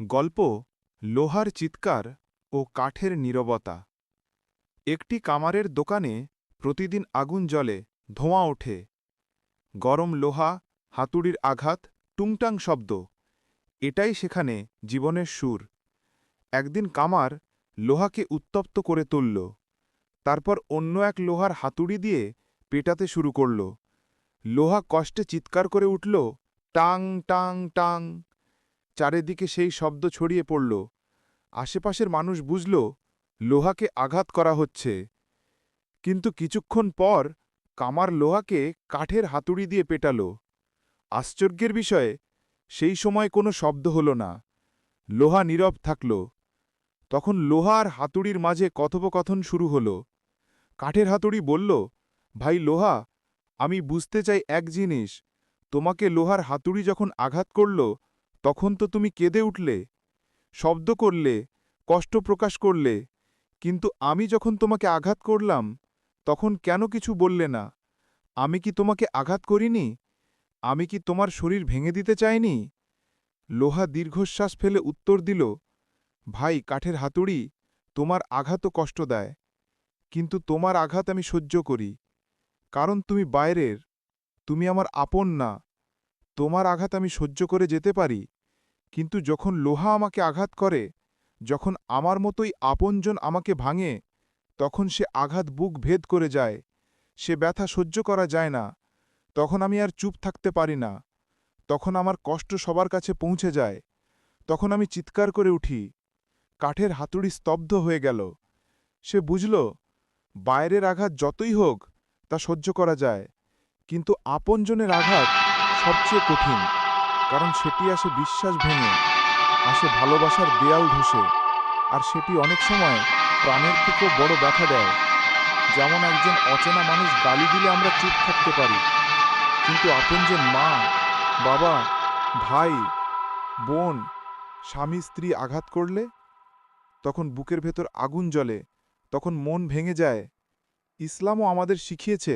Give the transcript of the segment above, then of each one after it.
গল্প লোহার চিৎকার ও কাঠের নীরবতা। একটি কামারের দোকানে প্রতিদিন আগুন জলে ধোঁয়া ওঠে। গরম লোহা, হাতুড়ির আঘাত, টুংটাং শব্দ, এটাই সেখানে জীবনের সুর। একদিন কামার লোহাকে উত্তপ্ত করে তুলল, তারপর অন্য এক লোহার হাতুড়ি দিয়ে পেটাতে শুরু করল। লোহা কষ্টে চিৎকার করে উঠল, টাং টাং টাং। চারিদিকে সেই শব্দ ছড়িয়ে পড়ল। আশেপাশের মানুষ বুঝল, লোহাকে আঘাত করা হচ্ছে। কিন্তু কিছুক্ষণ পর কামার লোহাকে কাঠের হাতুড়ি দিয়ে পেটাল। আশ্চর্যের বিষয়ে, সেই সময় কোনো শব্দ হল না। লোহা নীরব থাকল। তখন লোহা আর হাতুড়ির মাঝে কথোপকথন শুরু হল। কাঠের হাতুড়ি বলল, ভাই লোহা, আমি বুঝতে চাই এক জিনিস। তোমাকে লোহার হাতুড়ি যখন আঘাত করল তখন তো তুমি কেঁদে উঠলে, শব্দ করলে, কষ্ট প্রকাশ করলে, কিন্তু আমি যখন তোমাকে আঘাত করলাম, তখন কেন কিছু বললে না? আমি কি তোমাকে আঘাত করিনি? আমি কি তোমার শরীর ভেঙে দিতে চাইনি? লোহা দীর্ঘশ্বাস ফেলে উত্তর দিল, ভাই, কাঠের হাতুড়ি তোমার আঘাতও কষ্ট দেয়, কিন্তু তোমার আঘাত আমি সহ্য করি। কারণ তুমি বাইরের, তুমি আমার আপন না। তোমার আঘাত আমি সহ্য করে যেতে পারি কিন্তু যখন লোহা আমাকে আঘাত করে, যখন আমার মতোই আপনজন আমাকে ভাঙে, তখন সে আঘাত বুক ভেদ করে যায়, সে ব্যথা সহ্য করা যায় না, তখন আমি আর চুপ থাকতে পারি না, তখন আমার কষ্ট সবার কাছে পৌঁছে যায়, তখন আমি চিৎকার করে উঠি, কাঠের হাতুড়ি স্তব্ধ হয়ে গেল, সে বুঝল, বাইরের আঘাত যতই হোক তা সহ্য করা যায়, কিন্তু আপনজনের আঘাত সবচেয়ে কঠিন। কারণ সেটি আসে বিশ্বাস ভেঙে, আসে ভালোবাসার দেয়াল ধসে আর সেটি অনেক সময় প্রাণের থেকেও বড় ব্যথা দেয়। যেমন একজন অচেনা মানুষ গালি দিলে আমরা চুপ থাকতে পারি, কিন্তু আপন যে মা, বাবা, ভাই, বোন, স্বামী, স্ত্রী আঘাত করলে, তখন বুকের ভেতর আগুন জ্বলে, তখন মন ভেঙে যায়। ইসলামও আমাদের শিখিয়েছে,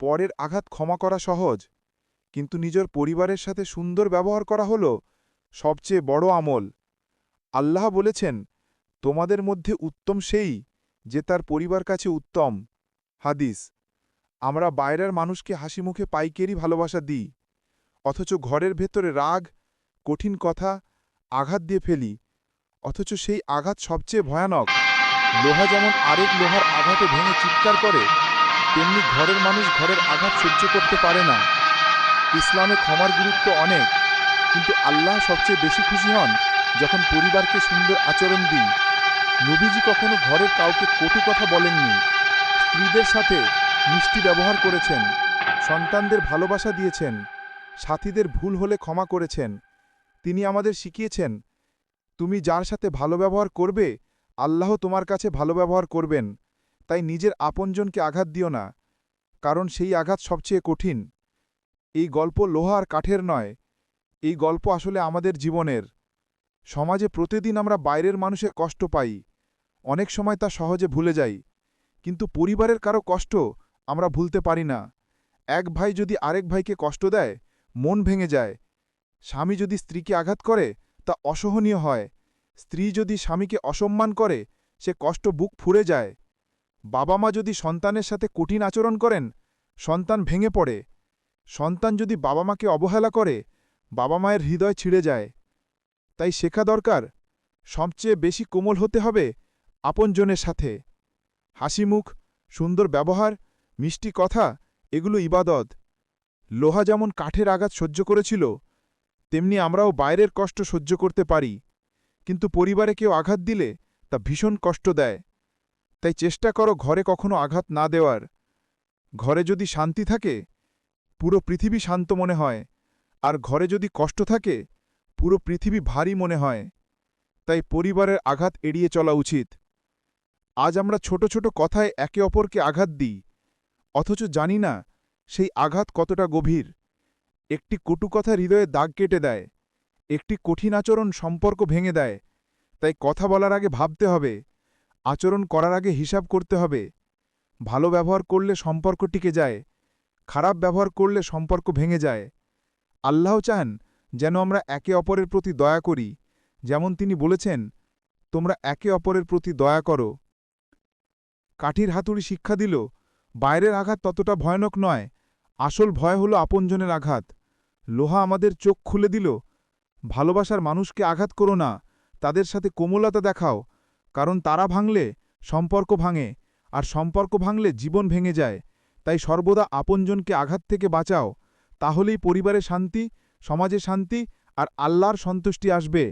পরের আঘাত ক্ষমা করা সহজ কিন্তু নিজের পরিবারের সাথে সুন্দর ব্যবহার করা হল সবচেয়ে বড় আমল। আল্লাহ বলেছেন, তোমাদের মধ্যে উত্তম সেই যে তার পরিবার কাছে উত্তম। হাদিস, আমরা বাইরের মানুষকে হাসি মুখে পাইকেরই ভালোবাসা দিই, অথচ ঘরের ভেতরে রাগ, কঠিন কথা, আঘাত দিয়ে ফেলি, অথচ সেই আঘাত সবচেয়ে ভয়ানক। লোহা যেমন আরেক লোহার আঘাতে ভেঙে চিৎকার করে, তেমনি ঘরের মানুষ ঘরের আঘাত সহ্য করতে পারে না। ইসলামে ক্ষমার গুরুত্ব অনেক, কিন্তু আল্লাহ সবচেয়ে বেশি খুশি হন যখন পরিবারকে সুন্দর আচরণ দিই নবীজি কখনো ঘরের কাউকে কটু কথা বলেননি। স্ত্রীদের সাথে মিষ্টি ব্যবহার করেছেন, সন্তানদের ভালোবাসা দিয়েছেন, সাথীদের ভুল হলে ক্ষমা করেছেন। তিনি আমাদের শিখিয়েছেন, তুমি যার সাথে ভালো ব্যবহার করবে, আল্লাহ তোমার কাছে ভালো ব্যবহার করবেন। তাই নিজের আপনজনকে আঘাত দিও না, কারণ সেই আঘাত সবচেয়ে কঠিন। এই গল্প লোহা আর কাঠের নয়, এই গল্প আসলে আমাদের জীবনের। সমাজে প্রতিদিন আমরা বাইরের মানুষের কষ্ট পাই, অনেক সময় তা সহজে ভুলে যাই, কিন্তু পরিবারের কারও কষ্ট আমরা ভুলতে পারি না। এক ভাই যদি আরেক ভাইকে কষ্ট দেয়, মন ভেঙে যায়। স্বামী যদি স্ত্রীকে আঘাত করে, তা অসহনীয় হয়। স্ত্রী যদি স্বামীকে অসম্মান করে, সে কষ্ট বুক ফুরে যায়। বাবা মা যদি সন্তানের সাথে কঠিন আচরণ করেন, সন্তান ভেঙে পড়ে। সন্তান যদি বাবা মাকে অবহেলা করে বাবা মায়ের হৃদয় ছিঁড়ে যায়। তাই শেখা দরকার, সবচেয়ে বেশি কোমল হতে হবে আপনজনের সাথে। হাসিমুখ সুন্দর ব্যবহার, মিষ্টি কথা, এগুলো ইবাদত। লোহা যেমন কাঠের আঘাত সহ্য করেছিল, তেমনি আমরাও বাইরের কষ্ট সহ্য করতে পারি। কিন্তু পরিবারে কেউ আঘাত দিলে তা ভীষণ কষ্ট দেয়। তাই চেষ্টা করো ঘরে কখনো আঘাত না দেওয়ার। ঘরে যদি শান্তি থাকে পুরো পৃথিবী শান্ত মনে হয়। আর ঘরে যদি কষ্ট থাকে, পুরো পৃথিবী ভারী মনে হয়। তাই পরিবারের আঘাত এড়িয়ে চলা উচিত। আজ আমরা ছোট ছোট কথায় একে অপরকে আঘাত দিই। অথচ জানি না সেই আঘাত কতটা গভীর। একটি কটু কথা হৃদয়ে দাগ কেটে দেয়। একটি কঠিন আচরণ সম্পর্ক ভেঙে দেয়। তাই কথা বলার আগে ভাবতে হবে, আচরণ করার আগে হিসাব করতে হবে। ভালো ব্যবহার করলে সম্পর্ক টিকে যায়। খারাপ ব্যবহার করলে সম্পর্ক ভেঙে যায়। আল্লাহ চান যেন আমরা একে অপরের প্রতি দয়া করি। যেমন তিনি বলেছেন, তোমরা একে অপরের প্রতি দয়া করো। কাঠির হাতুড়ি শিক্ষা দিল, বাইরের আঘাত ততটা ভয়ানক নয়, আসল ভয় হলো আপনজনের আঘাত। লোহা আমাদের চোখ খুলে দিল, ভালোবাসার মানুষকে আঘাত করো না, তাদের সাথে কোমলতা দেখাও, কারণ তারা ভাঙলে সম্পর্ক ভাঙে, আর সম্পর্ক ভাঙলে জীবন ভেঙে যায়। তাই সর্বদা আপনজনকে আঘাত থেকে বাঁচাও, তাহলেই পরিবারে শান্তি, সমাজে শান্তি আর আল্লাহর সন্তুষ্টি আসবে।